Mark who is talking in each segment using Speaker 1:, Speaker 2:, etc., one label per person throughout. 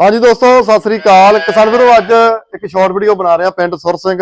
Speaker 1: ਹਾਂਜੀ ਦੋਸਤੋ ਸਤਿ ਸ੍ਰੀ ਅਕਾਲ। ਕਿਸਾਨ ਵੀਰੋ ਅੱਜ ਇੱਕ ਸ਼ਾਰਟ ਵੀਡੀਓ ਬਣਾ ਰਹੇ ਪਿੰਡ ਸੁਰ ਸਿੰਘ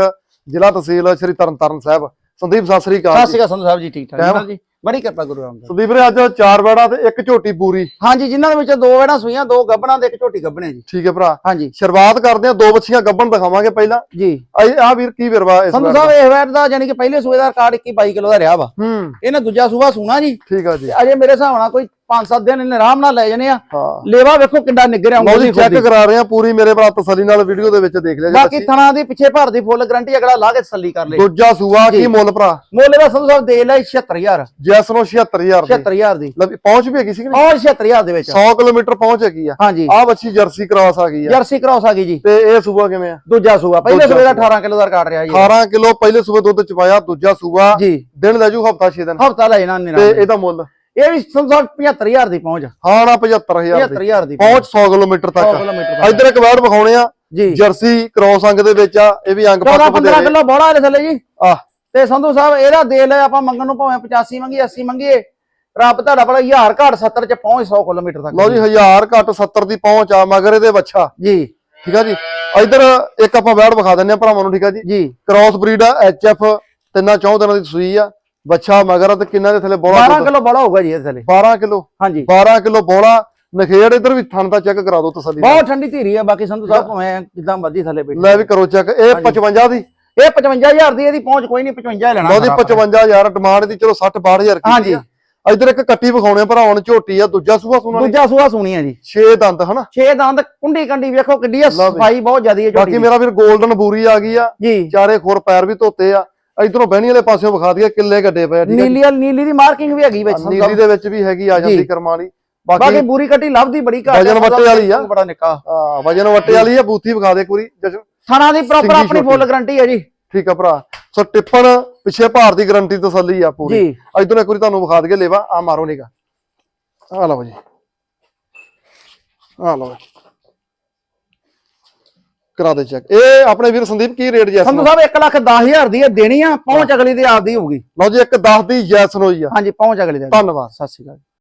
Speaker 1: ਜ਼ਿਲ੍ਹਾ ਤਹਿਸੀਲ ਸ਼੍ਰੀ ਤਰਨਤਾਰਨ ਸਾਹਿਬ। ਸੰਦੀਪ ਸਤਿ ਸ੍ਰੀ
Speaker 2: ਸਤਿ
Speaker 1: ਅਕਾਲ
Speaker 2: ਸ਼੍ਰੀ ਅਕਾਲ ਸੰਧੂ ਸਾਹਿਬ ਜੀ ਠੀਕ ਠਾਕ? ਜੀ ਬੜੀ ਕਿਰਪਾ ਗੁਰੂ ਰਾਮਦਾਸ।
Speaker 1: ਸੰਦੀਪ ਵੀਰੇ ਅੱਜ ਚਾਰ ਵੜਾ ਤੇ ਇੱਕ ਝੋਟੀ ਪੂਰੀ।
Speaker 2: ਹਾਂਜੀ ਜਿਨ੍ਹਾਂ ਦੇ ਵਿੱਚ ਦੋ ਵੜਾਂ ਸੂਈਆਂ ਦੋ ਗੱਬਣਾ ਤੇ ਇੱਕ ਝੋਟੀ ਗੱਬਣੇ ਜੀ।
Speaker 1: ਠੀਕ ਹੈ ਭਰਾ।
Speaker 2: ਹਾਂਜੀ।
Speaker 1: ਸ਼ੁਰੂਆਤ ਕਰਦੇ ਹਾਂ ਦੋ ਬੱਚੀਆਂ ਗੱਬਣ ਦਿਖਾਵਾਂਗੇ ਪਹਿਲਾਂ।
Speaker 2: ਜੀ।
Speaker 1: ਆ ਵੀਰ ਕੀ ਵਿਰਵਾ ਇਸ
Speaker 2: ਸੰਧੂ
Speaker 1: ਵਾਰ?
Speaker 2: ਸਾਹਿਬ ਇਹ ਵੈਟ ਦਾ ਯਾਨੀ ਕਿ ਪਹਿਲੇ ਸੂਏ ਦਾ ਰਿਕਾਰਡ 21 22 ਕਿਲੋ ਦਾ ਰਿਹਾ ਵਾ।
Speaker 1: ਹੂੰ।
Speaker 2: ਇਹਨੇ ਦੂਜਾ ਸੂਆ ਸੂਣਾ ਜੀ।
Speaker 1: ਠੀਕ ਆ ਜੀ।
Speaker 2: ਅਜੇ ਮੇਰੇ ਹਿਸਾਬ ਨਾਲ ਕੋਈ 5-7 ਦਿਨ ਇਹਨੇ ਆਰਾਮ ਨਾਲ ਲੈ ਜਾਣੇ ਆ।
Speaker 1: ਹਾਂ।
Speaker 2: ਲੇਵਾ ਵੇਖੋ ਕਿੰਨਾ ਨਿੱਗਰ
Speaker 1: ਲਓ ਜੀ ਚੈੱਕ ਕਰਾ ਰਹੇ ਹਾਂ ਪੂਰੀ ਮੇਰੇ ਭਰਾ ਤਸੱਲੀ ਨਾਲ ਵੀਡੀਓ ਦੇ ਵਿੱਚ ਦੇਖ ਲਿਆ ਜੀ
Speaker 2: ਬਾਕੀ। ਥਣਾ ਦੀ ਪਿੱਛੇ ਭਰ ਦੀ ਫੁੱਲ ਗਰੰਟੀ ਅਗਲਾ ਲਾ ਕੇ ਤਸੱਲੀ ਕਰ ਲੇ।
Speaker 1: ਦੂਜਾ ਸੂਆ ਕੀ। ਮੁੱਲ ਭਰਾ?
Speaker 2: ਮੁੱਲ ਦਾ ਸੰਧੂ ਸਾਹਿਬ ਦੇ ਲੈ 76000
Speaker 1: ਜੈਸ ਨੂੰ 76000 ਦੀ।
Speaker 2: 76000 ਦੀ।
Speaker 1: ਲੈ ਪਹੁੰਚ ਵੀ ਹੈਗੀ ਸੀ ਕਿ ਨਹੀਂ?
Speaker 2: ਔਰ 76000 ਦੇ ਵਿੱਚ।
Speaker 1: 100 ਕਿਲੋਮੀਟਰ ਪਹੁੰਚ ਹੈਗੀ ਆ।
Speaker 2: ਹਾਂਜੀ।
Speaker 1: ਆ ਬੱਚੀ ਜਰਸੀ ਕ੍ਰਾਸ ਆ ਗਈ ਆ।
Speaker 2: ਜਰਸੀ ਕ੍ਰਾਸ ਆ ਗਈ ਜੀ।
Speaker 1: ਤੇ ਇਹ ਸੂਆ ਕਿਵੇਂ ਆ?
Speaker 2: ਦੂਜਾ ਸੂਆ। ਪਹਿਲੇ ਸੂਏ ਦਾ
Speaker 1: ਸੂਆ।
Speaker 2: 18 ਕਿਲੋ ਦਾ ਰਿਕਾਰਡ ਰਿਹਾ ਜੀ।
Speaker 1: 18 ਕਿਲੋ ਪਹਿਲੇ ਸੂਬੇ ਦੁੱਧ ਚ ਪਾਇਆ ਦੂਜਾ
Speaker 2: ਜੀ।
Speaker 1: ਦਿਨ ਲੈ ਜੂ ਹਫਤਾ 6 ਦਿਨ।
Speaker 2: ਹਫਤਾ ਲੈ ਜਾਣਾ
Speaker 1: ਤੇ ਇਹਦਾ ਮੁੱਲ?
Speaker 2: ਇਹ ਵੀ ਸੰਸਾਰ 75000 ਦੀ ਪਹੁੰਚ
Speaker 1: ਹਾਂ ਨਾ 75000 ਦੀ।
Speaker 2: 75000 ਦੀ
Speaker 1: ਪਹੁੰਚ 100 ਕਿਲੋਮੀਟਰ
Speaker 2: 100
Speaker 1: ਤੱਕ
Speaker 2: ਕਿਲੋਮੀਟਰ ਤੱਕ।
Speaker 1: ਇੱਧਰ ਇੱਕ ਵੈੜ ਵਿਖਾਉਣੇ ਆ
Speaker 2: ਜੀ।
Speaker 1: ਜਰਸੀ ਕ੍ਰਾਸ ਅੰਗ ਦੇ ਵਿੱਚ ਆ ਇਹ ਵੀ ਅੰਗ
Speaker 2: 14
Speaker 1: ਪੱਕ
Speaker 2: 15
Speaker 1: ਬਦੇ
Speaker 2: ਕਿਲੋ ਬੋੜਾ ਇਹਦੇ ਥੱਲੇ ਜੀ।
Speaker 1: ਆ
Speaker 2: ਤੇ ਸੰਧੂ ਸਾਹਿਬ ਇਹਦਾ ਦੇ ਲੈ ਆਪਾਂ ਮੰਗਣ ਨੂੰ ਭਾਵੇਂ 85 ਮੰਗੀਏ 80 ਮੰਗੀਏ। ਰੱਬ ਤੁਹਾਡਾ ਬੜਾ ਹਜ਼ਾਰ ਘਾਟ 70 ਚ ਪਹੁੰਚ 100 ਕਿਲੋਮੀਟਰ ਤੱਕ।
Speaker 1: ਲਓ ਜੀ 1000 ਘੱਟ 70 ਦੀ ਪਹੁੰਚ ਆ ਮਗਰ ਇਹਦੇ ਬੱਚਾ
Speaker 2: ਜੀ।
Speaker 1: ਠੀਕ ਆ ਜੀ? ਇੱਧਰ ਇੱਕ ਆਪਾਂ ਵੈੜ ਵਿਖਾ ਦਿੰਨੇ ਆ ਭਰਾਵਾਂ ਨੂੰ ਠੀਕ ਆ ਜੀ?
Speaker 2: ਜੀ।
Speaker 1: ਕ੍ਰਾਸ ਬਰੀਡ ਆ ਐਚਐਫ ਤਿੰਨਾਂ ਚੌਂ ਦਿਨਾਂ ਦੀ ਸੂਈ ਆ। ਬੱਚਾ ਮਗਰ ਤੇ ਕਿੰਨਾ ਦੇ ਥੱਲੇ ਬੋਲਾ
Speaker 2: 12 ਕਿਲੋ ਬੜਾ ਹੋਊਗਾ ਜੀ ਇਹਦੇ ਥੱਲੇ।
Speaker 1: 12 ਕਿਲੋ?
Speaker 2: ਹਾਂਜੀ।
Speaker 1: 12 ਕਿਲੋ ਬੋਲਾ ਨਖੇੜ ਇੱਧਰ ਵੀ ਥਣ ਦਾ ਚੈੱਕ ਕਰਾ ਦਿਓ ਤਸੱਲੀ।
Speaker 2: ਬਹੁਤ ਠੰਡੀ ਧੀਰੀ ਆ ਬਾਕੀ ਸੰਧੂ ਸਾਹਿਬ ਭਾਵੇਂ ਜਿੱਦਾਂ ਮਰਜ਼ੀ ਥੱਲੇ ਬੈਠੀ।
Speaker 1: ਲੈ ਵੀ ਕਰੋ ਚੈੱਕ ਇਹ 55 ਦੀ?
Speaker 2: ਇਹ 55000 ਦੀ ਇਹਦੀ ਪਹੁੰਚ ਕੋਈ ਨਹੀਂ 55 ਲੈਣਾ
Speaker 1: ਜੀ 55000 ਡਿਮਾਂਡ ਦੀ ਚਲੋ 60 62000 ਕੀਤੀ
Speaker 2: ਹਾਂਜੀ।
Speaker 1: ਇੱਧਰ ਇੱਕ ਕੱਟੀ ਵਿਖਾਉਣੇ ਭਰਾਵਾਂ ਨੂੰ ਝੋਟੀ ਆ ਦੂਜਾ ਸੂਆ ਸੁਣਾ
Speaker 2: ਦੂਜਾ ਸੂਆ ਸੁਣੀ ਆ ਜੀ।
Speaker 1: 6 ਦੰਦ ਹਨਾ?
Speaker 2: 6 ਦੰਦ ਕੁੰਡੀ ਕੰਡੀ ਵੇਖੋ ਕਿੱਡੀ ਆ। ਸਫ਼ਾਈ ਬਹੁਤ ਜ਼ਿਆਦੀ ਹੈ
Speaker 1: ਬਾਕੀ
Speaker 2: ਝੋਟੀ
Speaker 1: ਮੇਰਾ ਵੀਰ 골ਡਨ ਬੂਰੀ ਆ ਗਈ ਆ। ਚਾਰੇ ਖੋਰ ਪੈਰ ਵੀ ਧੋਤੇ ਆ। ਇਧਰੋਂ ਬਹਿਣੀ ਵਾਲੇ ਪਾਸਿਓਂ ਵਿਖਾ ਦਈਏ ਕਿੱਲੇ ਗੱਡੇ ਪਏ ਆ, ਠੀਕ ਆ ਜੀ?
Speaker 2: ਨੀਲੀ ਵਾਲੀ- ਨੀਲੀ ਦੀ ਮਾਰਕਿੰਗ ਵੀ ਹੈਗੀ ਵਿੱਚ
Speaker 1: ਨੀਲੀ। ਦੇ ਵਿੱਚ ਵੀ ਹੈਗੀ ਆ ਜਾਂਦੀ
Speaker 2: ਜੀ।
Speaker 1: ਕਰਮਾਂ ਵਾਲੀ
Speaker 2: ਬਾਕੀ
Speaker 1: ਬਾਕੀ
Speaker 2: ਬੂਰੀ ਕੱਟੀ ਲੱਭਦੀ ਬੜੀ ਘੱਟ
Speaker 1: ਵਜਨ ਵੱਟੇ ਵਾਲੀ ਆ।
Speaker 2: ਬੜਾ ਨਿੱਕਾ
Speaker 1: ਆ, ਵਜਨ ਵੱਟੇ ਵਾਲੀ ਆ ਬੂਥੀ ਵਿਖਾ ਦੇ ਜਸ਼ਨ
Speaker 2: ਥਣਾ ਦੀ ਪ੍ਰੋਪਰ
Speaker 1: ਸਿੰਗੀ
Speaker 2: ਆਪਣੀ
Speaker 1: ਛੋਟੀ।
Speaker 2: ਫੁੱਲ ਗਾਰੰਟੀ ਹੈ ਜੀ
Speaker 1: ਠੀਕ ਆ ਭਰਾ ਸੋ ਟਿੱਪਣ ਪਿੱਛੇ ਭਾਰ ਦੀ ਗਰੰਟੀ ਤਸੱਲੀ ਆ ਪੂਰੀ
Speaker 2: ਜੀ
Speaker 1: ਇਧਰੋਂ ਇੱਕ ਵਾਰੀ ਤੁਹਾਨੂੰ ਵਿਖਾ ਦਈਏ ਲੇਵਾ ਆ ਮਾਰੋ ਨਿਗਾ ਆ ਲਓ ਜੀ ਆ ਲਓ ਕਰਾ ਦੇ ਚੈੱਕ ਇਹ ਆਪਣੇ ਵੀਰ ਸੰਦੀਪ ਕੀ ਰੇਟ ਜੈਸਨ
Speaker 2: ਸੰਧੂ ਸਾਹਿਬ 1 ਲੱਖ 10000 ਦੀ ਹੈ ਦੇਣੀ ਆ ਪਹੁੰਚ ਅਗਲੀ ਦੀ ਆਪਦੀ ਹੋਊਗੀ।
Speaker 1: ਲਓ ਜੀ ਇੱਕ 10 ਦੀ ਜੈਸਨ ਹੋਈ ਆ।
Speaker 2: ਹਾਂਜੀ ਪਹੁੰਚ ਅਗਲੀ ਦੀ
Speaker 1: ਧੰਨਵਾਦ।
Speaker 2: ਸਤਿ ਸ਼੍ਰੀ ਅਕਾਲ